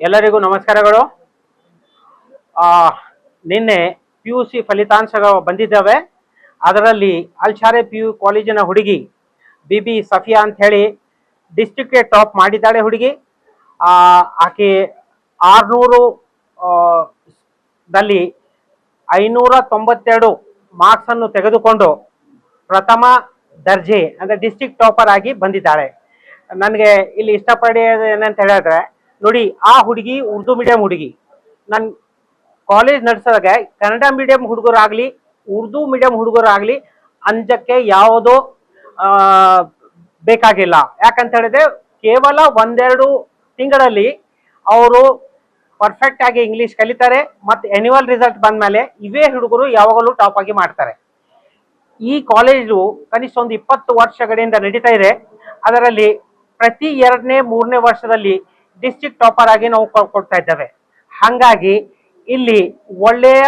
ಎಲ್ಲರಿಗೂ ನಮಸ್ಕಾರಗಳು. ಆ, ನಿನ್ನೆ ಪಿ ಯು ಸಿ ಫಲಿತಾಂಶಗಳು ಬಂದಿದ್ದಾವೆ. ಅದರಲ್ಲಿ ಅಲ್ಶಾರೆ ಪಿ ಯು ಕಾಲೇಜಿನ ಹುಡುಗಿ ಬಿ ಬಿ ಸಫಿಯಾ ಅಂತ ಹೇಳಿ ಡಿಸ್ಟ್ರಿಕ್ಟ್ ಟಾಪ್ ಮಾಡಿದ್ದಾಳೆ ಹುಡುಗಿ. ಆ, ಆಕೆ ಆರುನೂರು ದಲ್ಲಿ ಐನೂರ ತೊಂಬತ್ತೆರಡು ಮಾರ್ಕ್ಸ್ ಅನ್ನು ತೆಗೆದುಕೊಂಡು ಪ್ರಥಮ ದರ್ಜೆ ಅಂದ್ರೆ ಡಿಸ್ಟ್ರಿಕ್ಟ್ ಟಾಪರ್ ಆಗಿ ಬಂದಿದ್ದಾಳೆ. ನನಗೆ ಇಲ್ಲಿ ಇಷ್ಟಪಡೋದು ಏನಂತ ಹೇಳಿದ್ರೆ ನೋಡಿ, ಆ ಹುಡುಗಿ ಉರ್ದು ಮೀಡಿಯಂ ಹುಡುಗಿ. ನನ್ನ ಕಾಲೇಜ್ ನಡೆಸಿದಾಗ ಕನ್ನಡ ಮೀಡಿಯಂ ಹುಡುಗರಾಗ್ಲಿ, ಉರ್ದು ಮೀಡಿಯಂ ಹುಡುಗರಾಗ್ಲಿ, ಅಂಜಕ್ಕೆ ಯಾವುದೋ ಬೇಕಾಗಿಲ್ಲ. ಯಾಕಂತ ಹೇಳಿದ್ರೆ, ಕೇವಲ ಒಂದೆರಡು ತಿಂಗಳಲ್ಲಿ ಅವರು ಪರ್ಫೆಕ್ಟ್ ಆಗಿ ಇಂಗ್ಲಿಷ್ ಕಲಿತಾರೆ, ಮತ್ತು ಎನ್ಯುವಲ್ ರಿಸಲ್ಟ್ ಬಂದ್ಮೇಲೆ ಇವೇ ಹುಡುಗರು ಯಾವಾಗಲೂ ಟಾಪ್ ಆಗಿ ಮಾಡ್ತಾರೆ. ಈ ಕಾಲೇಜು ಕನಿಷ್ಠ ಒಂದು ಇಪ್ಪತ್ತು ವರ್ಷಗಳಿಂದ ನಡೀತಾ ಇದೆ. ಅದರಲ್ಲಿ ಪ್ರತಿ ಎರಡನೇ, ಮೂರನೇ ವರ್ಷದಲ್ಲಿ ಡಿಸ್ಟ್ರಿಕ್ಟ್ ಟಾಪರ್ ಆಗಿ ನಾವು ಕೊಡ್ತಾ ಇದ್ದೇವೆ. ಹಾಗಾಗಿ ಇಲ್ಲಿ ಒಳ್ಳೆಯ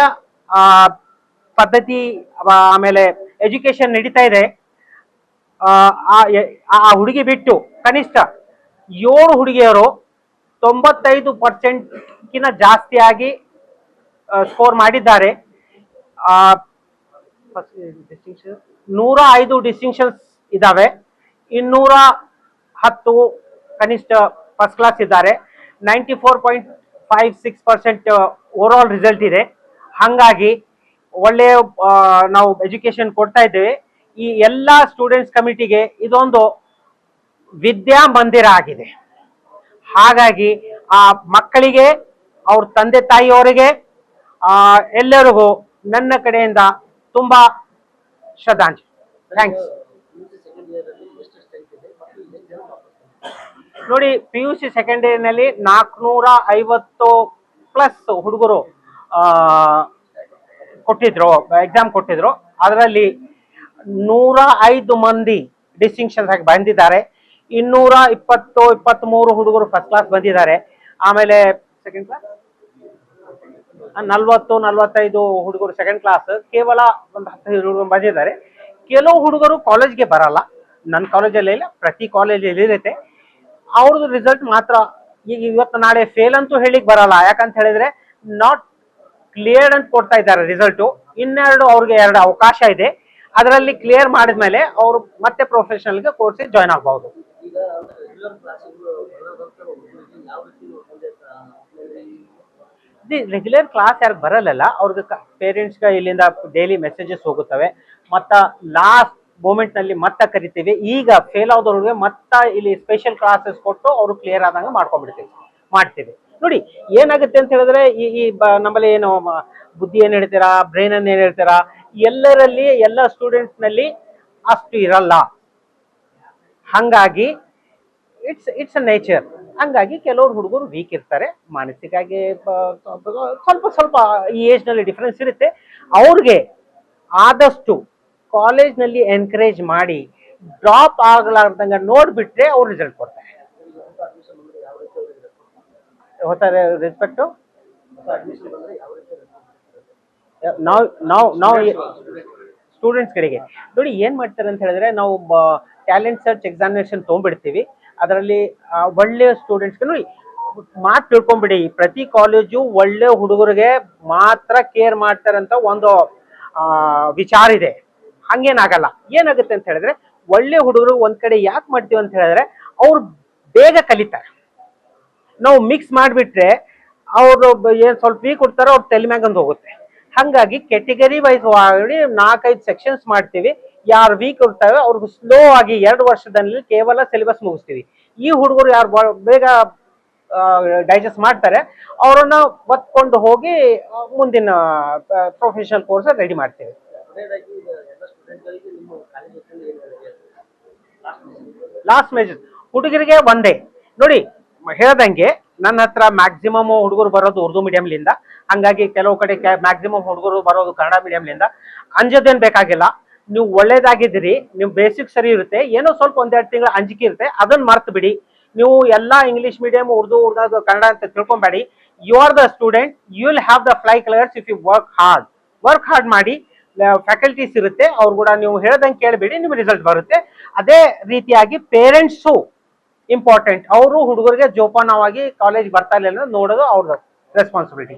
ಪದ್ಧತಿ ಆಮೇಲೆ ಎಜುಕೇಶನ್ ನಡೀತಾ ಇದೆ. ಆ, ಹುಡುಗಿ ಬಿಟ್ಟು ಕನಿಷ್ಠ ಏಳು ಹುಡುಗಿಯರು ತೊಂಬತ್ತೈದು ಪರ್ಸೆಂಟ್ಗಿಂತ ಜಾಸ್ತಿಯಾಗಿ ಸ್ಕೋರ್ ಮಾಡಿದ್ದಾರೆ. ನೂರ ಐದು ಡಿಸ್ಟಿಂಕ್ಷನ್ಸ್ ಇದ್ದಾವೆ ಇನ್ನೂರ ಹತ್ತು ಕನಿಷ್ಠ ಫಸ್ಟ್ ಕ್ಲಾಸ್ ಇದ್ದಾರೆ. Ninety four point five six percent result ಇದೆ. ಹಾಗಾಗಿ ಒಳ್ಳೆಯ ನಾವು ಎಜುಕೇಶನ್ ಕೊಡ್ತಾ ಇದ್ದೇವೆ. ಈ ಎಲ್ಲ ಸ್ಟೂಡೆಂಟ್ಸ್ ಕಮಿಟಿಗೆ ಇದೊಂದು ವಿದ್ಯಾ ಮಂದಿರ ಆಗಿದೆ. ಹಾಗಾಗಿ ಆ ಮಕ್ಕಳಿಗೆ, ಅವ್ರ ತಂದೆ ತಾಯಿಯವರಿಗೆ ಎಲ್ಲರಿಗೂ ನನ್ನ ಕಡೆಯಿಂದ ತುಂಬಾ ಶ್ರದ್ಧಾಂಜಲಿ. ಥ್ಯಾಂಕ್ಸ್ ನೋಡಿ ಪಿ ಯು ಸಿ ಸೆಕೆಂಡ್ ಇಯರ್ನಲ್ಲಿ ನಾಲ್ಕುನೂರ ಐವತ್ತು ಪ್ಲಸ್ ಹುಡುಗರು ಕೊಟ್ಟಿದ್ರು ಎಕ್ಸಾಮ್ ಕೊಟ್ಟಿದ್ರು. ಅದರಲ್ಲಿ ನೂರ ಐದು ಮಂದಿ ಡಿಸ್ಟಿಂಕ್ಷನ್ಸ್ ಆಗಿ ಬಂದಿದ್ದಾರೆ. ಇನ್ನೂರ ಇಪ್ಪತ್ತು ಇಪ್ಪತ್ತ್ಮೂರು ಹುಡುಗರು ಫಸ್ಟ್ ಕ್ಲಾಸ್ ಬಂದಿದ್ದಾರೆ. ಆಮೇಲೆ ಸೆಕೆಂಡ್ ಕ್ಲಾಸ್ ನಲ್ವತ್ತು, ನಲ್ವತ್ತೈದು ಹುಡುಗರು ಸೆಕೆಂಡ್ ಕ್ಲಾಸ್ ಕೇವಲ ಒಂದು ಹತ್ತೈದು ಹುಡುಗರು ಬಂದಿದ್ದಾರೆ. ಕೆಲವು ಹುಡುಗರು ಕಾಲೇಜ್ಗೆ ಬರಲ್ಲ. ನನ್ನ ಕಾಲೇಜಲ್ಲಿ ಇಲ್ಲ, ಪ್ರತಿ ಕಾಲೇಜಲ್ಲಿ ಇರುತ್ತೆ. ಅವ್ರದ್ದು ರಿಸಲ್ಟ್ ಮಾತ್ರ. ಈಗ ಇವತ್ತು ನಾಳೆ ಫೇಲ್ ಅಂತೂ ಹೇಳಿಕ್ ಬರಲ್ಲ. ಯಾಕಂತ ಹೇಳಿದ್ರೆ ನಾಟ್ ಕ್ಲಿಯರ್ಡ್ ಅಂತ ಕೊಡ್ತಾ ಇದ್ದಾರೆ ರಿಸಲ್ಟು ಇನ್ನೆರಡು ಅವ್ರಿಗೆ ಎರಡು ಅವಕಾಶ ಇದೆ. ಅದರಲ್ಲಿ ಕ್ಲಿಯರ್ ಮಾಡಿದ್ಮೇಲೆ ಅವರು ಮತ್ತೆ ಪ್ರೊಫೆಷನಲ್ಗೆ ಕೋರ್ಸಿಗೆ ಜಾಯ್ನ್ ಆಗ್ಬಹುದು. ರೆಗ್ಯುಲರ್ ಕ್ಲಾಸ್ ಯಾರು ಬರಲ್ಲ ಅವ್ರಿಗೆ ಪೇರೆಂಟ್ಸ್ಗೆ ಇಲ್ಲಿಂದ ಡೈಲಿ ಮೆಸೇಜಸ್ ಹೋಗುತ್ತವೆ. ಮತ್ತು ಲಾಸ್ಟ್ ಮೂಮೆಂಟ್ನಲ್ಲಿ ಮತ್ತೆ ಕರಿತೀವಿ. ಈಗ ಫೇಲ್ ಆದವ್ರಿಗೆ ಮತ್ತೆ ಇಲ್ಲಿ ಸ್ಪೆಷಲ್ ಕ್ಲಾಸಸ್ ಕೊಟ್ಟು ಅವರು ಕ್ಲಿಯರ್ ಆದಂಗೆ ಮಾಡ್ಕೊಂಡ್ಬಿಡ್ತೀವಿ. ಮಾಡ್ತೀವಿ. ನೋಡಿ, ಏನಾಗುತ್ತೆ ಅಂತ ಹೇಳಿದ್ರೆ ಈ ಈ ನಮ್ಮಲ್ಲಿ ಏನು ಬುದ್ಧಿ ಏನು ಹೇಳ್ತೀರಾ ಬ್ರೈನ್ ಅನ್ನ ಏನು ಹೇಳ್ತೀರಾ, ಎಲ್ಲರಲ್ಲಿ ಎಲ್ಲ ಸ್ಟೂಡೆಂಟ್ಸ್ನಲ್ಲಿ ಅಷ್ಟು ಇರಲ್ಲ. ಹಂಗಾಗಿ ಇಟ್ಸ್ ಇಟ್ಸ್ ಅ ನೇಚರ್ ಹಂಗಾಗಿ ಕೆಲವರು ಹುಡುಗರು ವೀಕ್ ಇರ್ತಾರೆ. ಮಾನಸಿಕವಾಗಿ ಸ್ವಲ್ಪ ಸ್ವಲ್ಪ ಈ ಏಜ್ನಲ್ಲಿ ಡಿಫ್ರೆನ್ಸ್ ಇರುತ್ತೆ. ಅವ್ರಿಗೆ ಆದಷ್ಟು ಕಾಲೇಜ್ನಲ್ಲಿ ಎನ್ಕರೇಜ್ ಮಾಡಿ ಡ್ರಾಪ್ ಆಗಲಾರ್ದಂಗೆ ನೋಡಿಬಿಟ್ರೆ ಅವ್ರು ರಿಸಲ್ಟ್ ಕೊಡ್ತಾರೆ. ಹೊಸ ರೆಸ್ಪೆಕ್ಟು ನಾವು ನಾವು ನಾವು ಸ್ಟೂಡೆಂಟ್ಸ್ ಕಡೆಗೆ ನೋಡಿ ಏನು ಮಾಡ್ತಾರೆ ಅಂತ ಹೇಳಿದ್ರೆ ನಾವು ಟ್ಯಾಲೆಂಟ್ ಸರ್ಚ್ ಎಕ್ಸಾಮಿನೇಷನ್ ತೊಗೊಂಡ್ಬಿಡ್ತೀವಿ. ಅದರಲ್ಲಿ ಒಳ್ಳೆಯ ಸ್ಟೂಡೆಂಟ್ಸ್ಗೆ ನೋಡಿ ಮಾತು ತಿಳ್ಕೊಂಬಿಡಿ. ಪ್ರತಿ ಕಾಲೇಜು ಒಳ್ಳೆ ಹುಡುಗರಿಗೆ ಮಾತ್ರ ಕೇರ್ ಮಾಡ್ತಾರಂತ ಒಂದು ಆ, ವಿಚಾರ ಇದೆ. ಹಂಗೇನಾಗಲ್ಲ. ಏನಾಗುತ್ತೆ ಅಂತ ಹೇಳಿದ್ರೆ, ಒಳ್ಳೆ ಹುಡುಗರು ಒಂದ್ ಕಡೆ ಯಾಕೆ ಮಾಡ್ತೀವಿ ಅಂತ ಹೇಳಿದ್ರೆ, ಅವ್ರು ಬೇಗ ಕಲಿತಾರೆ. ನಾವು ಮಿಕ್ಸ್ ಮಾಡಿಬಿಟ್ರೆ, ಅವರು ಏನು ಸ್ವಲ್ಪ ವೀಕ್ ಕೊಡ್ತಾರೋ ಅವ್ರ ತಲೆ ಮ್ಯಾಗಂದು ಹೋಗುತ್ತೆ ಹಾಗಾಗಿ ಕೆಟಗರಿ ವೈಸ್ ಮಾಡಿ ನಾಲ್ಕೈದು ಸೆಕ್ಷನ್ಸ್ ಮಾಡ್ತೀವಿ. ಯಾರು ವೀಕ್ ಇರ್ತವೆ ಅವ್ರಿಗೆ ಸ್ಲೋ ಆಗಿ ಎರಡು ವರ್ಷದಲ್ಲಿ ಕೇವಲ ಸಿಲೆಬಸ್ ಮುಗಿಸ್ತೀವಿ. ಈ ಹುಡುಗರು ಯಾರು ಬೇಗ ಡೈಜೆಸ್ಟ್ ಮಾಡ್ತಾರೆ, ಅವರನ್ನು ಒತ್ಕೊಂಡು ಹೋಗಿ ಮುಂದಿನ ಪ್ರೊಫೆಷನಲ್ ಕೋರ್ಸ್ ರೆಡಿ ಮಾಡ್ತೀವಿ. ಲಾಸ್ಟ್ ಮೇಜರ್ ಹುಡುಗರಿಗೆ ಒಂದೇ ನೋಡಿ, ಹೇಳದಂಗೆ ಹೇಳ್ದಂಗೆ ನನ್ನ ಹತ್ರ ಮ್ಯಾಕ್ಸಿಮಮ್ ಹುಡುಗರು ಬರೋದು ಉರ್ದು ಮೀಡಿಯಂಲಿಂದ ಹಂಗಾಗಿ ಕೆಲವು ಕಡೆ ಮ್ಯಾಕ್ಸಿಮಮ್ ಹುಡುಗರು ಬರೋದು ಕನ್ನಡ ಮೀಡಿಯಂಲಿಂದ ಅಂಜೋದೇನು ಬೇಕಾಗಿಲ್ಲ. ನೀವು ಒಳ್ಳೇದಾಗಿದ್ದೀರಿ, ನೀವು ಬೇಸಿಕ್ ಸರಿ ಇರುತ್ತೆ. ಏನೋ ಸ್ವಲ್ಪ ಒಂದೆರಡು ತಿಂಗಳು ಅಂಜಿಕೆ ಇರುತ್ತೆ. ಅದನ್ನ ಮರ್ತು ಬಿಡಿ ನೀವು ಎಲ್ಲ ಇಂಗ್ಲಿಷ್ ಮೀಡಿಯಂ ಉರ್ದು ಉರ್ದು ಕನ್ನಡ ಅಂತ ತಿಳ್ಕೊಂಬೇಡಿ. You are the student you will have the fly colours if you work hard work hard ಮಾಡಿ. ಫ್ಯಾಕಲ್ಟೀಸ್ ಇರುತ್ತೆ. ಅವ್ರು ಕೂಡ ನೀವು ಹೇಳ್ದಂಗೆ ಕೇಳಬೇಡಿ, ನಿಮ್ಗೆ ರಿಸಲ್ಟ್ ಬರುತ್ತೆ. ಅದೇ ರೀತಿಯಾಗಿ ಪೇರೆಂಟ್ಸು ಇಂಪಾರ್ಟೆಂಟ್ ಅವರು ಹುಡುಗರಿಗೆ ಜೋಪಾನವಾಗಿ ಕಾಲೇಜ್ ಬರ್ತಾ ಇಲ್ಲ ನೋಡೋದು ಅವ್ರದ್ದು ರೆಸ್ಪಾನ್ಸಿಬಿಲಿಟಿ